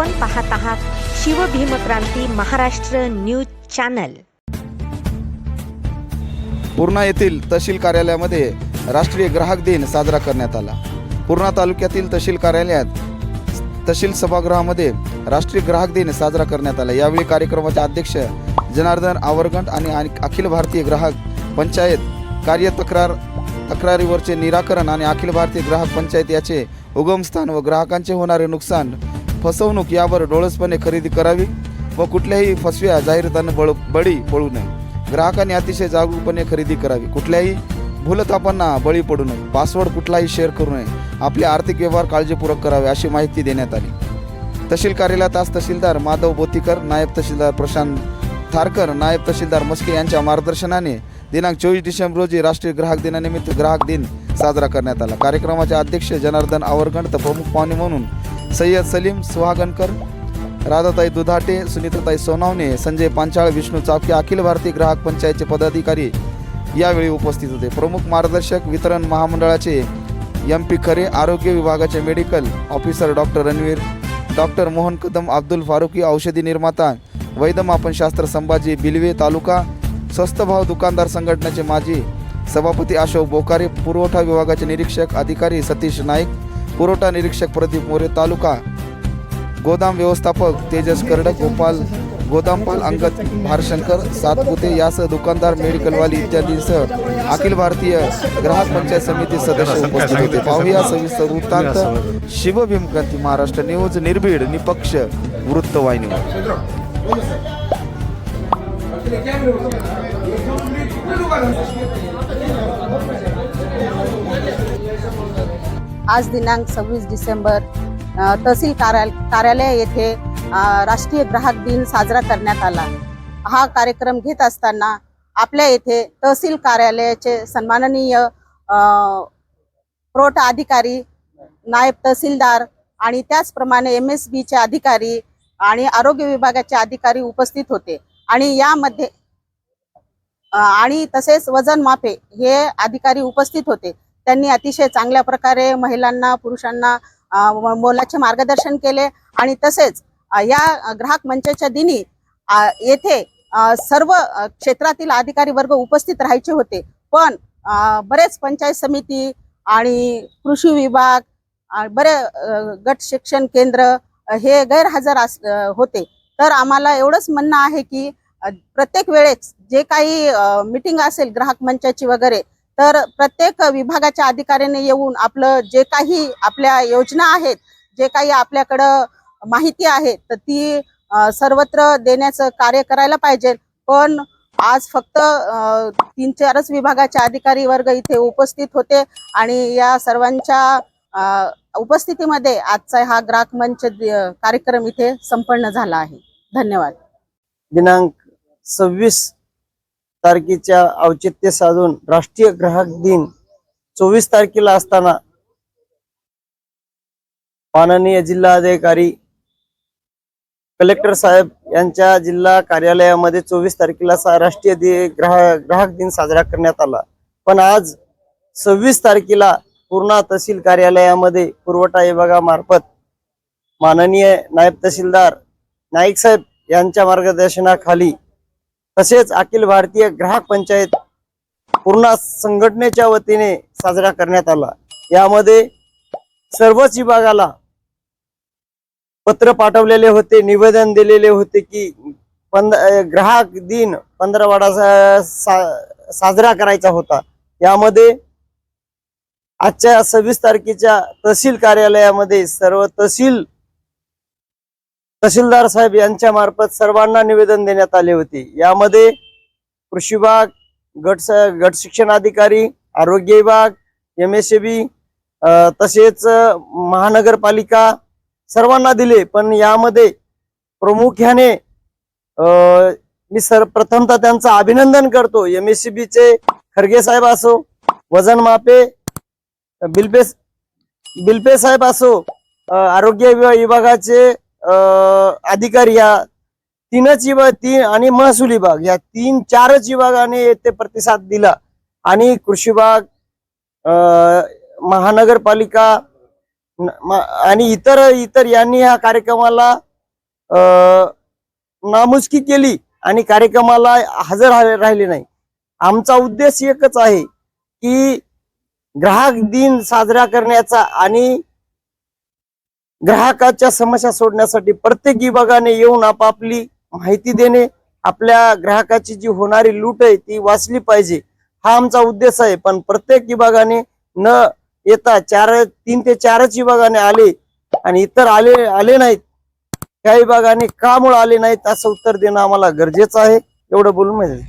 आपण पाहत आहात शिवभीमक्रांती महाराष्ट्र न्यूज चॅनल. पूर्णा येथील तहसील कार्यालयामध्ये राष्ट्रीय ग्राहक दिन साजरा करण्यात आला. पूर्णा तालुक्यातील तहसील कार्यालयात तहसील सभागृहामध्ये राष्ट्रीय ग्राहक दिन साजरा करण्यात आला. यावेळी कार्यक्रमाचे अध्यक्ष जनार्दन आवरगंट आणि अखिल भारतीय ग्राहक पंचायत कार्य तक्रार तक्रारीवरचे निराकरण आणि अखिल भारतीय ग्राहक पंचायत याचे उगमस्थान व ग्राहकांचे होणारे नुकसान फसवणूक यावर डोळसपणे खरेदी करावी व कुठल्याही फसव्या जाहिरातांना बळ बळी पडू नये. ग्राहकांनी अतिशय जागरूकपणे खरेदी करावी. कुठल्याही भूलथापांना बळी पडू नये. पासवर्ड कुठलाही शेअर करू नये. आपले आर्थिक व्यवहार काळजीपूर्वक करावे अशी माहिती देण्यात आली. तहसील कार्यालयात आज तहसीलदार माधव बोतीकर नायब तहसीलदार प्रशांत थारकर नायब तहसीलदार मस्के यांच्या मार्गदर्शनाने दिनांक चोवीस डिसेंबर रोजी राष्ट्रीय ग्राहक दिनानिमित्त ग्राहक दिन साजरा करण्यात आला. कार्यक्रमाचे अध्यक्ष जनार्दन आवरगंड तर प्रमुख पाहुणे म्हणून सय्यद सलीम सुहागणकर राधाताई दुधाटे सुनीताताई सोनावणे संजय पांचाळ विष्णू चापके अखिल भारतीय ग्राहक पंचायतचे पदाधिकारी यावेळी उपस्थित होते. प्रमुख मार्गदर्शक वितरण महामंडळाचे एम पी खरे आरोग्य विभागाचे medical officer doctor Ranveer doctor Mohan Kadam Abdul Farooqui औषधी निर्माता वैदमापनशास्त्र संभाजी बिलवे तालुका स्वस्त भाव दुकानदार संघटनेचे माजी सभापती अशोक बोकारे पुरवठा विभागाचे निरीक्षक अधिकारी सतीश नाईक पुरवठा निरीक्षक प्रदीप मोरे तालुका गोदाम व्यवस्थापक तेजस कर्डक गोपाल गोदामपाल अंगद भारशंकर सातपुते यासह दुकानदार मेडिकलवाली इत्यादींसह अखिल भारतीय ग्राहक पंचायत समिती सदस्य उपस्थित होते. पाहूया सविस्तर वृत्तांत. शिवभीमक्रांती महाराष्ट्र न्यूज निर्भीड निपक्ष वृत्तवाहिनीवर आज दिनांक सव्वीस डिसेंबर तहसील कार्याल कार्यालय येथे राष्ट्रीय ग्राहक दिन साजरा करण्यात आला. हा कार्यक्रम घेत असताना आपल्या येथे तहसील कार्यालयाचे सन्माननीय प्रोट पुरवठा अधिकारी नायब तहसीलदार आणि त्याचप्रमाणे एम एस बीचे अधिकारी आणि आरोग्य विभागाचे अधिकारी उपस्थित होते. आणि यामध्ये आणि तसेच वजन मापे हे अधिकारी उपस्थित होते. त्यांनी अतिशय चांगल्या प्रकारे महिलांना पुरुषांना मोलाचे मार्गदर्शन केले आणि तसेच या ग्राहक मंचाच्या दिनी येथे सर्व क्षेत्रातील अधिकारी वर्ग उपस्थित राहायचे होते. पण बरेच पंचायत समिती आणि कृषी विभाग बरे गट शिक्षण केंद्र हे गैरहजर अस होते. तर आम्हाला एवढंच म्हणणं आहे की प्रत्येक वेळेस जे काही मिटिंग असेल ग्राहक मंचाची वगैरे तर प्रत्येक विभागाच्या अधिकाऱ्याने येऊन आपलं जे काही आपल्या योजना आहेत जे काही आपल्याकडं माहिती आहे तर ती सर्वत्र देण्याचं कार्य करायला पाहिजे. पण आज फक्त तीन चारच विभागाचे अधिकारी वर्ग इथे उपस्थित होते आणि या सर्वांच्या अ, उपस्थितीमध्ये आजचा हा ग्राहक मंच कार्यक्रम इथे संपन्न झाला आहे. धन्यवाद. दिनांक सव्वीस तारखेच्या औचित्य साधून राष्ट्रीय ग्राहक दिन चोवीस तारखेला असताना माननीय जिल्हाधिकारी कलेक्टर साहेब यांच्या जिल्हा कार्यालयामध्ये चोवीस तारखेला राष्ट्रीय ग्राहक ग्राहक दिन साजरा करण्यात आला. पण आज सव्वीस तारखेला पूर्णा तहसील कार्यालयामध्ये पुरवठा विभागामार्फत माननीय नायब तहसीलदार नाईक साहेब यांच्या मार्गदर्शनाखाली तसेच अखिल भारतीय ग्राहक पंचायत पूर्ण संघटनेच्या वतीने साजरा करण्यात आला. यामध्ये सर्वच विभागाला पत्र पाठवलेले होते निवेदन दिलेले होते की पंध ग्राहक दिन पंधरवाडा सा- सा- साजरा करायचा होता. यामध्ये आजच्या सव्वीस तारखेच्या तहसील कार्यालयामध्ये सर्व तहसील तहसीलदार साहेब यांच्या मार्फत सर्वांना निवेदन देण्यात आले होते. यामध्ये कृषी विभाग गट गट शिक्षण अधिकारी आरोग्य विभाग एम एस बी तसेच महानगरपालिका सर्वांना दिले. पण यामध्ये प्रामुख्याने मी सर प्रथमतः त्यांचं अभिनंदन करतो. एम एस चे खरगे साहेब असो वजन मापे बिल्पे बिल्पे साहेब असो आरोग्य विभागाचे अधिकारी या तीनच विभाग तीन आणि महसूल विभाग या तीन चारच विभागाने येथे प्रतिसाद दिला. आणि कृषी विभाग महानगरपालिका म- आणि इतर इतर यांनी या कार्यक्रमाला नामुष्की केली आणि कार्यक्रमाला हजर राहिले राहिले नाही. आमचा उद्देश एकच आहे की ग्राहक दिन साजरा करण्याचा आणि ग्राहकाच्या समस्या सोडण्यासाठी प्रत्येक विभागाने येऊन आपापली माहिती देणे आपल्या ग्राहकाची जी होणारी लूट आहे ती वाचली पाहिजे हा आमचा उद्देश आहे. पण प्रत्येक विभागाने न येता चार तीन ते चारच विभागाने आले आणि इतर आले आले नाहीत. त्या विभागाने का मुळे आले नाहीत असं उत्तर देणं आम्हाला गरजेचं आहे. एवढं बोलून माहिती